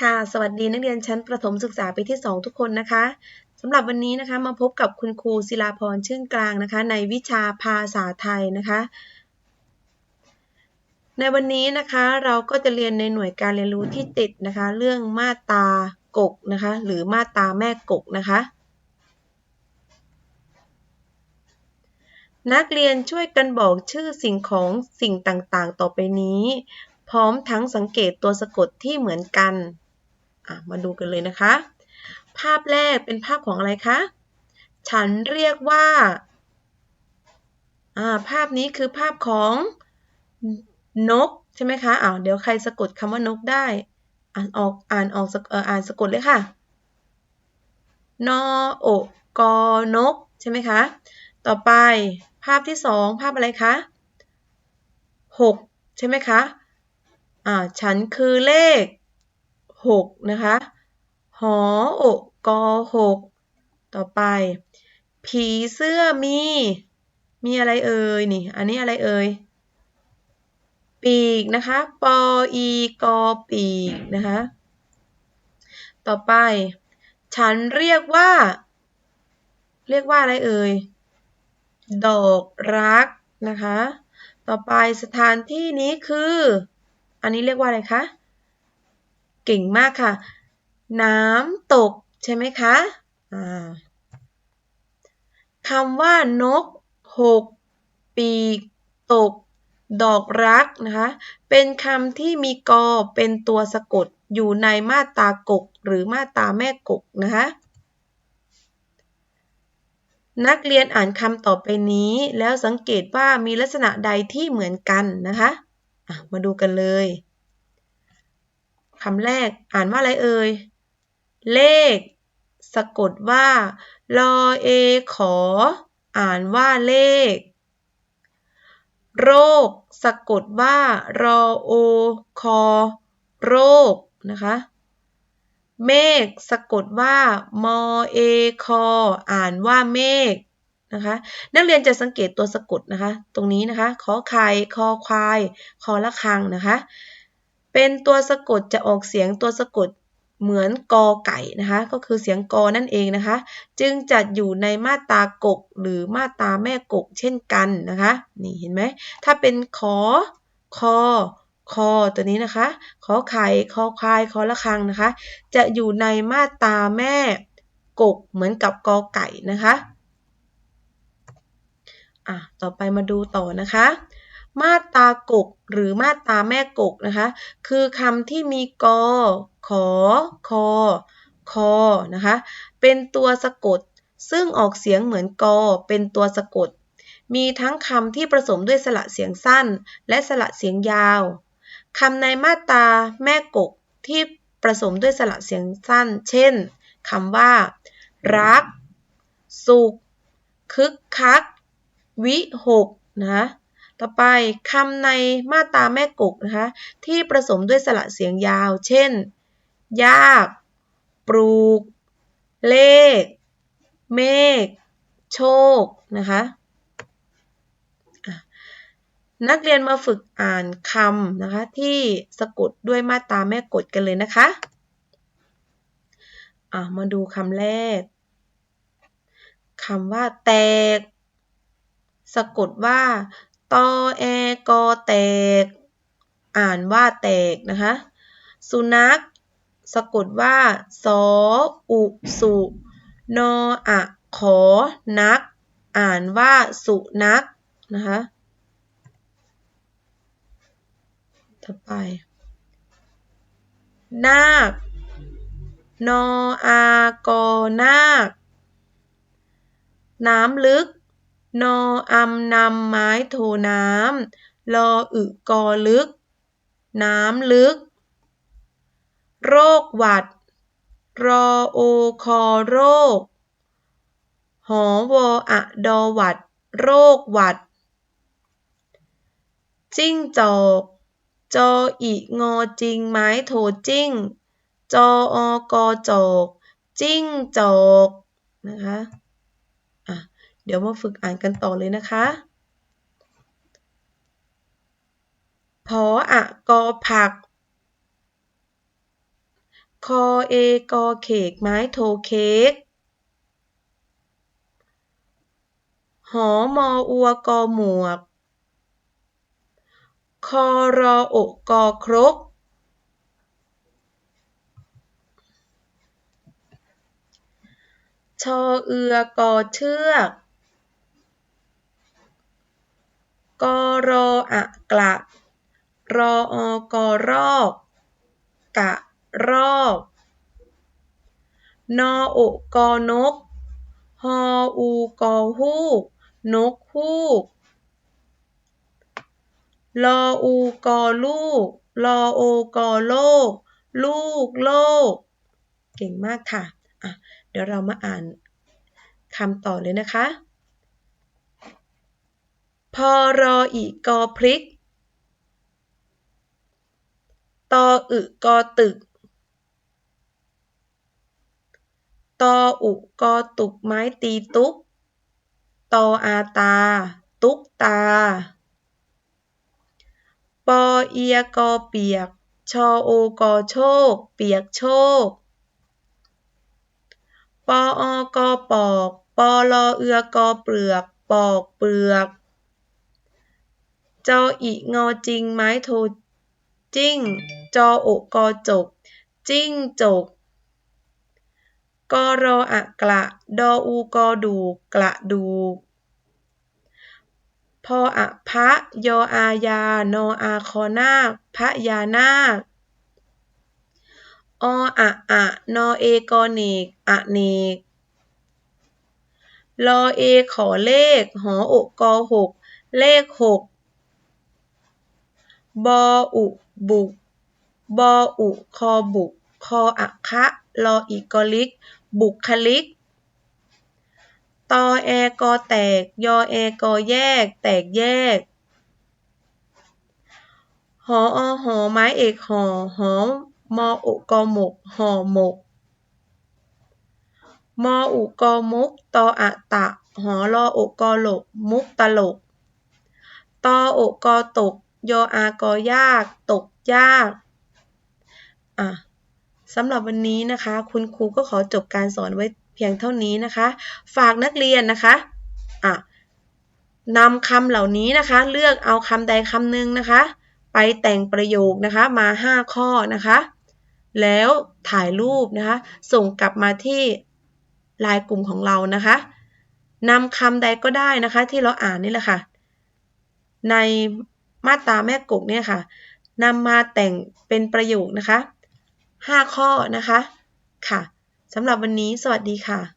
ค่ะ สวัสดีนักเรียนชั้นประถมศึกษาปีที่ 2 ทุกคนนะคะสำหรับวันนี้นะคะมาพบกับคุณครูศิลาพรชื่นกลางนะคะ ในวิชาภาษาไทยนะคะ ในวันนี้นะคะเราก็จะเรียนในหน่วยการเรียนรู้ที่ติดนะคะ เรื่องมาตากกนะคะ หรือมาตาแม่กกนะคะ นักเรียนช่วยกันบอกชื่อสิ่งของสิ่งต่างๆ ต่อไปนี้ พร้อมทั้งสังเกตตัวสะกดที่เหมือนกัน มาดูกันเลยนะคะ ภาพแรกเป็นภาพของอะไรคะ ฉันเรียกว่าภาพนี้คือภาพของนกใช่ไหมคะอ้าวเดี๋ยวใครสะกดคำว่านกได้ อ่านออกอ่านออกเอออ่านสะกดเลยค่ะ นอโอกอนกใช่ไหมคะ ต่อไปภาพที่สองภาพอะไรคะหกใช่ไหมคะอ่าฉันคือเลข หกนะคะหออกกหกต่อไป ผีเสื้อมี มีอะไรเอ่ยนี่ อันนี้อะไรเอ่ยปีกนะคะปออีกอปีกนะคะต่อไป ฉันเรียกว่า เรียกว่าอะไรเอ่ยดอกรักนะคะ ต่อไปสถานที่นี้คือ อันนี้เรียกว่าอะไรคะ เก่งมากค่ะ น้ำตกใช่ไหมคะคำว่านกหกปีกตก ดอกรักนะคะ เป็นคำที่มีกอเป็นตัวสะกดอยู่ในมาตากก หรือมาตาแม่กกนะคะนักเรียนอ่านคำต่อไปนี้ แล้วสังเกตว่ามีลักษณะใดที่เหมือนกันนะคะะมาดูกันเลย คำแรกอ่านว่าอะไรเอ่ย เลข สะกดว่าลอเอขอ อ่านว่าเลข โรค สะกดว่ารอโอคอ โรคนะคะเมฆสะกดว่ามอเอคออ่านว่าเมฆนะคะ นักเรียนจะสังเกตตัวสะกดนะคะ ตรงนี้นะคะ ขอไข่คอควาย คอละคังนะคะ เป็นตัวสะกดจะออกเสียงตัวสะกดเหมือนกอไก่นะคะก็คือเสียงกอนั่นเองนะคะ จึงจัดอยู่ในมาตากกหรือมาตาแม่กกเช่นกันนะคะนี่เห็นไหมถ้าเป็นขอคอคอตัวนี้นะคะขอไข่คอควายคอละคังนะคะ จะอยู่ในมาตาแม่กกเหมือนกับกอไก่นะคะอะต่อไปมาดูต่อนะคะ มาตากก หรือมาตาแม่กกนะคะ คือคำที่มีกอ ขอ คอ คอ นะคะ เป็นตัวสะกด ซึ่งออกเสียงเหมือนกอ เป็นตัวสะกด มีทั้งคำที่ผสมด้วยสระเสียงสั้น และสระเสียงยาวคำในมาตาแม่กกที่ผสมด้วยสระเสียงสั้น เช่นคำว่า รัก สุข คึกคัก วิหกนะ ต่อไปคำในมาตาแม่กกนะคะ ที่ผสมด้วยสระเสียงยาว เช่น ยาก ปลูก เลข เมฆ โชค นะคะนักเรียนมาฝึกอ่านคำนะคะ ที่สะกดด้วยมาตราแม่กดกันเลยนะคะะมาดูคำแรกคำว่าแตก สะกดว่า ตอแอกอแตก อ่านว่าแตกนะคะ สุนัขสะกดว่าสออุสุนออะขอนัก อ่านว่าสุนักนะคะต่อไป นาคนออากอนาค น้ำลึก นออำนำไม้โทน้ำ ลออึกอลึก น้ำลึก โรคหวัด รอโอคอโรค หอวออะดอหวัด โรคหวัด จิ้งจอก จออีงอจริงไม้โทจิ้ง จออกอจอก จิ้งจอกนะคะ เดี๋ยวมาฝึกอ่านกันต่อเลยนะคะพออะกอผัก คอเอกอเขกไม้โทเค้กหอมออัวกอหมวก คอรออกกอครก ชอเอือกอเชือก กอรออะกละรออกอรอกกะรอกนอโอกอนก ฮออูกอฮูก นกฮูก ลออูกอลูก ลอโอกอโลก ลูกโลก เก่งมากค่ะ อะ เดี๋ยวเรามาอ่านคำต่อเลยนะคะ พอรออีกอพริก ตออึกอตึก ตออุกอตุกไม้ตีตุ๊ก ตออาตา ตุ๊กตา ปอเอียกอเปียก ชอโอกอโชค เปียกโชค ปออกอปอก ปอลอเอือกอเปลือก ปอกเปลือก จออีงอจริงไม้โทจิ้ง จอโอกอจกจิ้งจกกอรออะกระดออูกอดูกระดูกพออะพระยออายานออาคอนาคพระยานาคออะอะนอเอกอเนกอเนกลอเอขอเลข หออกกอหก เลขหก บออุ บุก บออุ คอบุก คออะคะลออีกอลิก บุคลิก ตอแอกอแตก ยอแอกอแยก แตกแยก หออหอไม้เอกหอหอมออุกอหมกหอหมก มออุกอมุก ตออะตะ หอรออกกอหลก มุกตลก ตออกกอตก ยออากอยาก ตกยากอะสำหรับวันนี้นะคะ คุณครูก็ขอจบการสอนไว้เพียงเท่านี้นะคะ ฝากนักเรียนนะคะอะนำคำเหล่านี้นะคะ เลือกเอาคำใดคำหนึ่งนะคะ ไปแต่งประโยคนะคะมา 5 ข้อนะคะ แล้วถ่ายรูปนะคะ ส่งกลับมาที่ไลน์กลุ่มของเรานะคะนำคำใดก็ได้นะคะ ที่เราอ่านนี่แหละค่ะ ใน มาตราแม่กกเนี่ยค่ะนำมาแต่งเป็นประโยคนะคะ 5 ข้อนะคะค่ะสำหรับวันนี้สวัสดีค่ะ